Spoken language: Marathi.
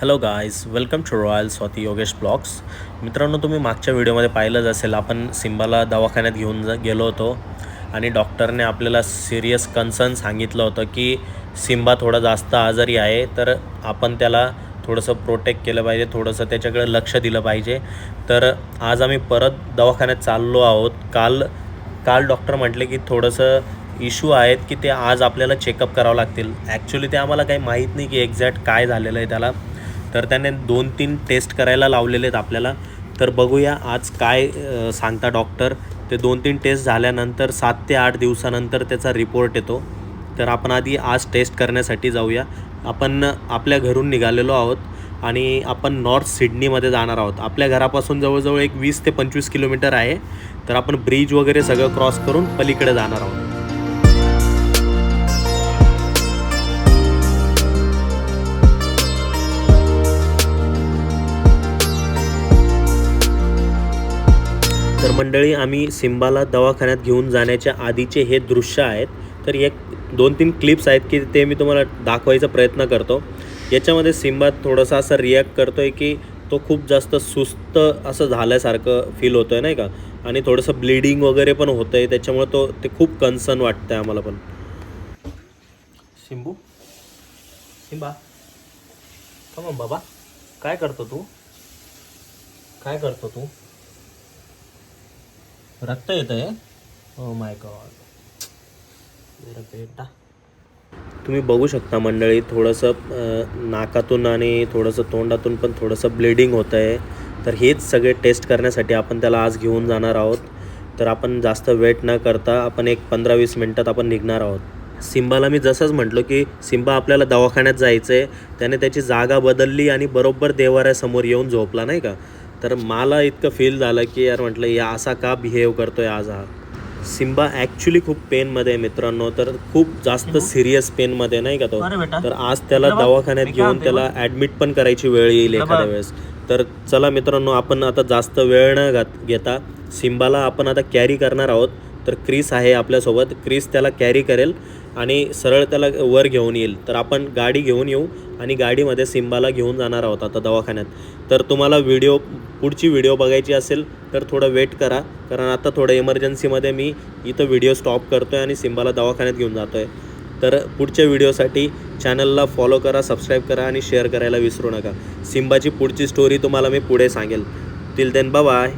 Hello guys welcome to Royal Swati Yogesh blogs मित्रांनो तुम्ही मागच्या व्हिडिओमध्ये पाहिलंच असेल आपण सिम्बाला दवाखान्यात घेऊन जा गेलो होतो आणि डॉक्टरने आपल्याला सिरियस कन्सर्न सांगितलं होतं की सिम्बा थोडा जास्त आजारी आहे तर आपण त्याला थोडंसं प्रोटेक्ट केलं पाहिजे थोडंसं त्याच्याकडे लक्ष दिलं पाहिजे. तर आज आम्ही परत दवाखान्यात चाललो आहोत. काल काल डॉक्टर म्हटले की थोडंसं इश्यू आहेत की ते आज आपल्याला चेकअप करावं लागतील. ॲक्च्युली ते आम्हाला काही माहीत नाही की एक्झॅक्ट काय झालेलं आहे त्याला. तर त्याने दोन तीन टेस्ट करायला लावलेले आहेत आपल्याला. तर बघूया आज काय सांगता डॉक्टर ते दोन तीन टेस्ट झाल्यानंतर सात ते आठ दिवसानंतर त्याचा रिपोर्ट येतो. तर आपण आधी आज टेस्ट करण्यासाठी जाऊया. आपण आपल्या घरून निघालेलो आहोत आणि आपण नॉर्थ सिडनीमध्ये जाणार आहोत. आपल्या घरापासून जवळजवळ एक वीस ते पंचवीस किलोमीटर आहे. तर आपण ब्रिज वगैरे सगळं क्रॉस करून पलीकडे जाणार आहोत. मंडळी आम्ही सिम्बाला दवाखान्यात घेऊन जाण्याच्या आधीचे हे दृश्य आहेत. तर एक दोन तीन क्लिप्स आहेत की ते मी तुम्हाला दाखवायचा प्रयत्न करतो. याच्यामध्ये सिम्बा थोडासा असं रिॲक्ट करतो आहे की तो खूप जास्त सुस्त असं झाल्यासारखं फील होतं आहे नाही का? आणि थोडंसं ब्लिडिंग वगैरे पण होतं आहे त्याच्यामुळे तो ते खूप कन्सर्न वाटतं आहे आम्हाला पण. सिंबू? सिम्बा बाबा. काय करतो तू? काय करतो तू? रक्त येत आहे ओ माय गॉड बेटा. तुम्ही बघू शकता मंडळी थोडंसं नाकातून आणि थोडंसं तोंडातून पण थोडंसं ब्लिडिंग होतं आहे तर हेच सगळे टेस्ट करण्यासाठी आपण त्याला आज घेऊन जाणार आहोत. तर आपण जास्त वेट न करता आपण एक पंधरा वीस मिनटात आपण निघणार आहोत. सिम्बाला मी जसंच म्हटलो की सिम्बा आपल्याला दवाखान्यात जायचं आहे त्याने त्याची जागा बदलली आणि बरोबर देवाऱ्यासमोर येऊन झोपला नाही का? तर मला इतकं फील झालं की यार म्हटलं या असा का बिहेव करतोय आज हा? सिम्बा ॲक्च्युली खूप पेनमध्ये आहे मित्रांनो. तर खूप जास्त सिरियस पेनमध्ये नाही का तो? तर आज त्याला दवाखान्यात घेऊन त्याला ॲडमिट पण करायची वेळ येईल एखाद्या वेळेस. तर चला मित्रांनो आपण आता जास्त वेळ न घात घेता सिम्बाला आपण आता कॅरी करणार आहोत. तर क्रिस आहे आपल्यासोबत. क्रिस त्याला कॅरी करेल आणि सरळ त्याला वर घेऊन येईल. तर आपण गाडी घेऊन येऊ आणि गाडीमध्ये सिम्बाला घेऊन जाणार आहोत आता दवाखान्यात. तर तुम्हाला व्हिडिओ पुढची व्हिडिओ बघायची असेल तर थोडं वेट करा. कारण आता थोडं इमर्जन्सीमध्ये मी इथं व्हिडिओ स्टॉप करतो आहे आणि सिम्बाला दवाखान्यात घेऊन जातो आहे तर पुढच्या व्हिडिओसाठी चॅनलला फॉलो करा सबस्क्राईब करा आणि शेअर करायला विसरू नका. सिम्बाची पुढची स्टोरी तुम्हाला मी पुढे सांगेल. Till then bye